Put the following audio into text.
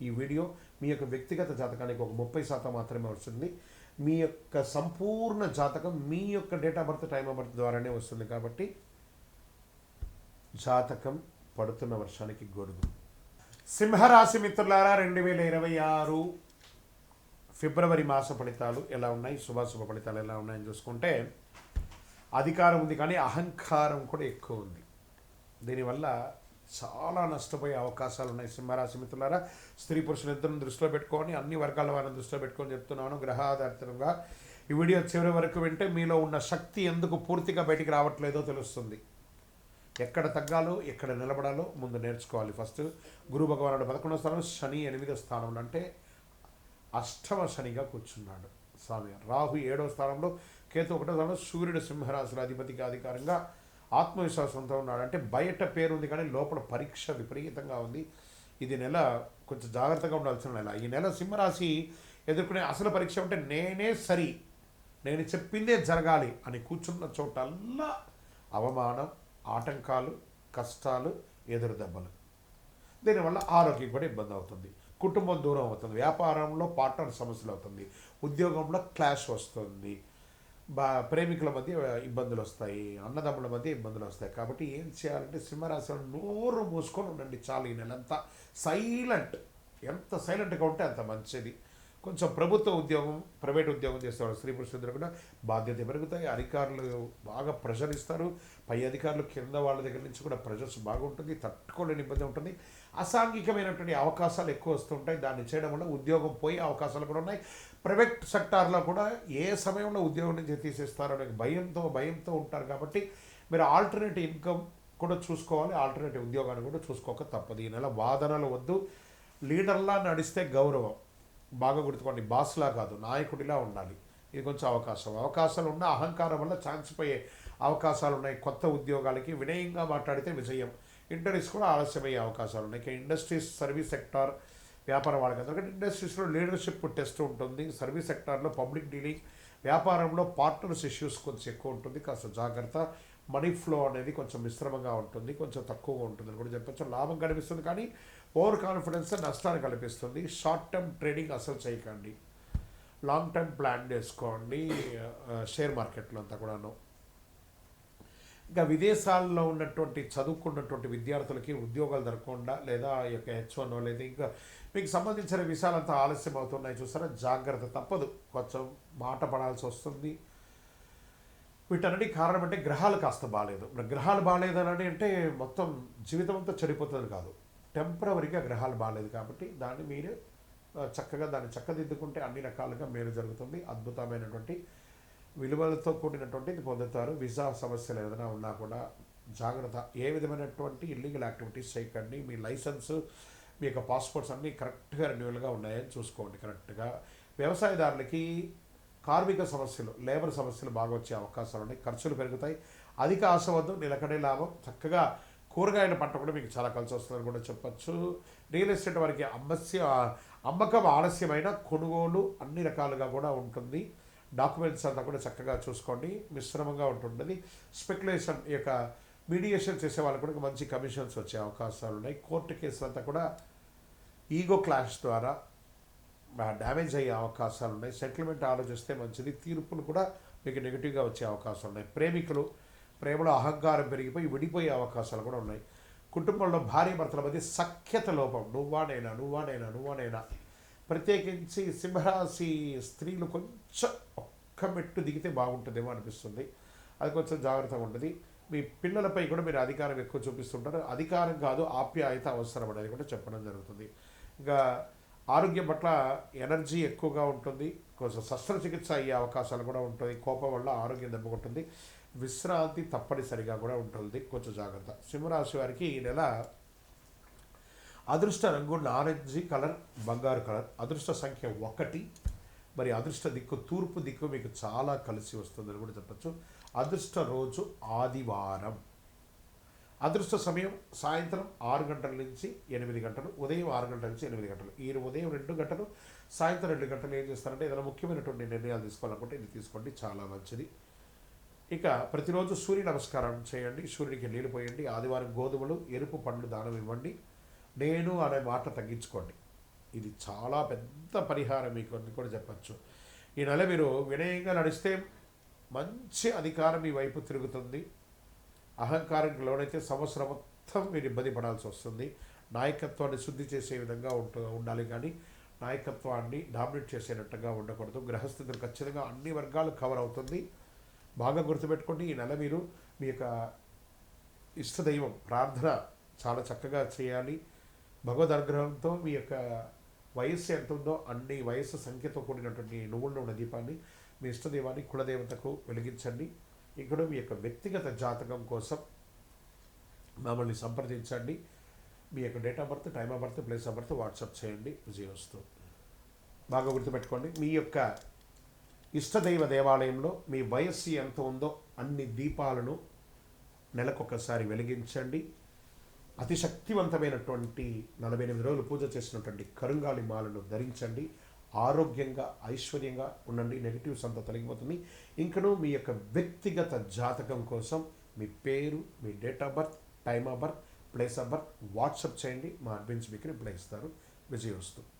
ఈ వీడియో మీ యొక్క వ్యక్తిగత జాతకానికి ఒక ముప్పై శాతం మాత్రమే వస్తుంది. మీ యొక్క సంపూర్ణ జాతకం మీ యొక్క date of birth time of birth ద్వారానే వస్తుంది కాబట్టి జాతకం పడుతున్న వర్షానికి గొడుగు సింహరాశి మిత్రులారా రెండు వేల ఇరవై ఆరు ఫిబ్రవరి మాస ఫలితాలు ఎలా ఉన్నాయి? శుభాశుభ ఫలితాలు ఎలా ఉన్నాయని చూసుకుంటే అధికారం ఉంది కానీ అహంకారం కూడా ఎక్కువ ఉంది. దీనివల్ల చాలా నష్టపోయే అవకాశాలు ఉన్నాయి సింహరాశి మిత్రులారా. స్త్రీ పురుషులు ఇద్దరిని దృష్టిలో పెట్టుకొని అన్ని వర్గాల వారిని దృష్టిలో పెట్టుకొని చెప్తున్నాను గ్రహాధారితంగా. ఈ వీడియో చివరి వరకు వింటే మీలో ఉన్న శక్తి ఎందుకు పూర్తిగా బయటికి రావట్లేదో తెలుస్తుంది. ఎక్కడ తగ్గాలో ఎక్కడ నిలబడాలో ముందు నేర్చుకోవాలి ఫస్ట్. గురు భగవానుడు పదకొండవ స్థానం శని ఎనిమిదో స్థానంలో అంటే అష్టమ శనిగా కూర్చున్నాడు. స్వామి రాహు ఏడవ స్థానంలో కేతు ఒకటో స్థానంలో సూర్యుడు సింహరాశుల అధిపతికి అధికారంగా ఆత్మవిశ్వాసంతో ఉన్నాడు. అంటే బయట పేరు ఉంది కానీ లోపల పరీక్ష విపరీతంగా ఉంది. ఇది నెల కొంచెం జాగ్రత్తగా ఉండాల్సిన నెల. ఈ నెల సింహరాశి ఎదుర్కొనే అసలు పరీక్ష అంటే నేనే సరి. నేను చెప్పిందే జరగాలి అని కూర్చున్న చోటల్లా అవమానం ఆటంకాలు కష్టాలు ఎదురు దెబ్బలు దీనివల్ల ఆరోగ్యం కూడా ఇబ్బంది అవుతుంది. కుటుంబం దూరం అవుతుంది. వ్యాపారంలో పార్ట్నర్ సమస్యలు అవుతుంది. ఉద్యోగంలో క్లాష్ వస్తుంది. బా ప్రేమికుల మధ్య ఇబ్బందులు వస్తాయి అన్నదమ్ముల మధ్య ఇబ్బందులు వస్తాయి కాబట్టి ఏం చేయాలంటే సింహరాశి నోరు మూసుకొని ఉండండి చాలు ఈ నెలంతా. సైలెంట్. ఎంత సైలెంట్గా ఉంటే అంత మంచిది. కొంచెం ప్రభుత్వ ఉద్యోగం ప్రైవేట్ ఉద్యోగం చేస్తారు స్త్రీ పురుషులందరూ కూడా బాధ్యత పెరుగుతాయి. అధికారులు బాగా ప్రెషర్ ఇస్తారు పై అధికారులు కింద వాళ్ళ దగ్గర నుంచి కూడా ప్రెషర్స్ బాగుంటుంది తట్టుకోలేని ఇబ్బంది ఉంటుంది. అసాంఘికమైనటువంటి అవకాశాలు ఎక్కువ వస్తుంటాయి దాన్ని చేయడం వల్ల ఉద్యోగం పోయే అవకాశాలు కూడా ఉన్నాయి. ప్రైవేట్ సెక్టార్లో కూడా ఏ సమయంలో ఉద్యోగం నుంచి తీసేస్తారో భయంతో భయంతో ఉంటారు కాబట్టి మీరు ఆల్టర్నేటివ్ ఇన్కమ్ కూడా చూసుకోవాలి. ఆల్టర్నేటివ్ ఉద్యోగాన్ని కూడా చూసుకోక తప్పదు. ఈ నెల వాదనలు వద్దు. లీడర్లా నడిస్తే గౌరవం. బాగా గుర్తుకోండి బాస్లా కాదు నాయకుడిలా ఉండాలి. ఇది కొంచెం అవకాశం. అవకాశాలు ఉన్న అహంకారం వల్ల ఛాన్స్ పోయే అవకాశాలు ఉన్నాయి. కొత్త ఉద్యోగాలకి వినయంగా మాట్లాడితే విజయం. ఇంటర్వ్యూస్ కూడా ఆలస్యమయ్యే అవకాశాలు ఉన్నాయి. ఇక ఇండస్ట్రీస్ సర్వీస్ సెక్టార్ వ్యాపార వాళ్ళకి ఎందుకంటే ఇండస్ట్రీస్లో లీడర్షిప్ టెస్ట్ ఉంటుంది. సర్వీస్ సెక్టార్లో పబ్లిక్ డీలింగ్ వ్యాపారంలో పార్ట్నర్స్ ఇష్యూస్ కొంచెం ఎక్కువ ఉంటుంది. కాస్త జాగ్రత్త. మనీ ఫ్లో అనేది కొంచెం మిశ్రమంగా ఉంటుంది కొంచెం తక్కువగా ఉంటుంది అని కూడా చెప్పచ్చు. లాభం కనిపిస్తుంది కానీ ఓవర్ కాన్ఫిడెన్స్ నష్టాన్ని కల్పిస్తుంది. షార్ట్ టర్మ్ ట్రేడింగ్ అసలు చేయకండి. లాంగ్ టర్మ్ ప్లాన్ చేసుకోండి షేర్ మార్కెట్లో అంతా కూడాను. ఇంకా విదేశాల్లో ఉన్నటువంటి చదువుకున్నటువంటి విద్యార్థులకి ఉద్యోగాలు దొరకకుండా లేదా ఈ యొక్క హెచ్ వన్ లేదా ఇంకా మీకు సంబంధించిన విషయాలంతా ఆలస్యం అవుతున్నాయి చూసారా? జాగ్రత్త తప్పదు. కొంచెం మాట పడాల్సి వస్తుంది. వీటన్నిటి కారణం అంటే గ్రహాలు కాస్త బాగాలేదు గ్రహాలు బాగాలేదని అంటే మొత్తం జీవితం అంతా చెడిపోతుంది కాదు. టెంపరవరీగా గ్రహాలు బాగాలేదు కాబట్టి దాన్ని మీరు చక్కగా దాన్ని చక్కదిద్దుకుంటే అన్ని రకాలుగా మేలు జరుగుతుంది. అద్భుతమైనటువంటి విలువలతో కూడినటువంటి ఇది పొందుతారు. వీసా సమస్యలు ఏదైనా ఉన్నా కూడా జాగ్రత్త. ఏ విధమైనటువంటి ఇల్లీగల్ యాక్టివిటీస్ చేయకండి. మీ లైసెన్స్ మీ యొక్క పాస్పోర్ట్స్ అన్నీ కరెక్ట్గా రెన్యువల్గా ఉన్నాయని చూసుకోండి. కరెక్ట్గా వ్యవసాయదారులకి కార్మిక సమస్యలు లేబర్ సమస్యలు బాగా వచ్చే అవకాశాలు ఉన్నాయి. ఖర్చులు పెరుగుతాయి. అధిక ఆశ వద్దు నిలకడే లాభం. చక్కగా కూరగాయల పంట కూడా మీకు చాలా కలిసి వస్తుందని కూడా చెప్పచ్చు. రియల్ ఎస్టేట్ వారికి అమ్మస్య అమ్మకం ఆలస్యమైన కొనుగోలు అన్ని రకాలుగా కూడా ఉంటుంది. డాక్యుమెంట్స్ అంతా కూడా చక్కగా చూసుకోండి. మిశ్రమంగా ఉంటుంటుంది స్పెక్యులేషన్ ఈ యొక్క మీడియేషన్ చేసే వాళ్ళకి కూడా మంచి కమిషన్స్ వచ్చే అవకాశాలు ఉన్నాయి. కోర్టు కేసులంతా కూడా ఈగో క్లాష్ ద్వారా డ్యామేజ్ అయ్యే అవకాశాలు ఉన్నాయి. సెటిల్మెంట్ ఆలోచిస్తే మంచిది. తీర్పులు కూడా మీకు నెగిటివ్గా వచ్చే అవకాశాలు ఉన్నాయి. ప్రేమికులు ప్రేమలో అహంకారం పెరిగిపోయి విడిపోయే అవకాశాలు కూడా ఉన్నాయి. కుటుంబంలో భార్య భర్తల మధ్య సఖ్యత లోపం. నువ్వానైనా నువ్వానైనా నువ్వానైనా? ప్రత్యేకించి సింహరాశి స్త్రీలు కొంచెం ఒక్క మెట్టు దిగితే బాగుంటుందేమో అనిపిస్తుంది. అది కొంచెం జాగ్రత్తగా ఉంటుంది. మీ పిల్లలపై కూడా మీరు అధికారం ఎక్కువ చూపిస్తుంటారు. అధికారం కాదు ఆప్యాయత అవసరం అనేది కూడా చెప్పడం జరుగుతుంది. ఇంకా ఆరోగ్యం పట్ల ఎనర్జీ ఎక్కువగా ఉంటుంది. కొంచెం శస్త్రచికిత్స అయ్యే అవకాశాలు కూడా ఉంటుంది. కోపం వల్ల ఆరోగ్యం దెబ్బకొంటుంది. విశ్రాంతి తప్పనిసరిగా కూడా ఉంటుంది. కొంచెం జాగ్రత్త. సింహరాశి వారికి ఈ నెల అదృష్ట రంగు నారెంజ్ కలర్ బంగారు కలర్ అదృష్ట సంఖ్య ఒకటి. మరి అదృష్ట దిక్కు తూర్పు దిక్కు మీకు చాలా కలిసి వస్తుందని కూడా చెప్పచ్చు. అదృష్ట రోజు ఆదివారం. అదృష్ట సమయం సాయంత్రం ఆరు గంటల నుంచి ఎనిమిది గంటలు ఉదయం ఆరు గంటల నుంచి ఎనిమిది గంటలు. ఈ ఉదయం రెండు గంటలు సాయంత్రం రెండు గంటలు ఏం చేస్తారంటే ఏదైనా ముఖ్యమైనటువంటి నిర్ణయాలు తీసుకోవాలనుకుంటే ఇది తీసుకోండి చాలా మంచిది. ఇక ప్రతిరోజు సూర్య నమస్కారం చేయండి సూర్యుడికి నీళ్ళు పోయండి ఆదివారం గోధుమలు ఎరుపు పండ్లు దానం ఇవ్వండి నేను అనే మాట తగ్గించుకోండి. ఇది చాలా పెద్ద పరిహారం మీకు అని కూడా చెప్పచ్చు. ఈ నెల మీరు వినయంగా నడిస్తే మంచి అధికారం మీ వైపు తిరుగుతుంది. అహంకారానికి లోనైతే సంవత్సరం మొత్తం మీరు ఇబ్బంది పడాల్సి వస్తుంది నాయకత్వాన్ని శుద్ధి చేసే విధంగా ఉంటు ఉండాలి కానీ నాయకత్వాన్ని డామినేట్ చేసేటట్టుగా ఉండకూడదు. గ్రహస్థితులు ఖచ్చితంగా అన్ని వర్గాలు కవర్ అవుతుంది. బాగా గుర్తుపెట్టుకోండి ఈ నెల మీరు మీ యొక్క ఇష్టదైవం ప్రార్థన చాలా చక్కగా చేయాలి. భగవద్ అనుగ్రహంతో మీ యొక్క వయస్సు ఎంత ఉందో అన్ని వయస్సు సంఖ్యతో కూడినటువంటి నువ్వుల్లో ఉన్న దీపాన్ని మీ ఇష్టదైవాన్ని కులదేవతకు వెలిగించండి. ఇక్కడ మీ యొక్క వ్యక్తిగత జాతకం కోసం మమ్మల్ని సంప్రదించండి. మీ యొక్క date of birth time of birth place of birth WhatsApp చేయండి. విజయవస్తు బాగా గుర్తుపెట్టుకోండి. మీ యొక్క ఇష్టదైవ దేవాలయంలో మీ వయస్సు ఎంత ఉందో అన్ని దీపాలను నెలకొకసారి వెలిగించండి. అతి శక్తివంతమైనటువంటి నలభై ఎనిమిది రోజులు పూజ చేసినటువంటి కరుంగాలి మాలను ధరించండి. ఆరోగ్యంగా ఐశ్వర్యంగా ఉండండి. నెగిటివ్స్ అంతా తొలగిపోతుంది. ఇంకనూ మీ యొక్క వ్యక్తిగత జాతకం కోసం మీ పేరు మీ date of birth time of birth place of birth WhatsApp చేయండి. మా అడ్మిన్స్ మీకు రిప్లై ఇస్తారు. విజయవస్తు.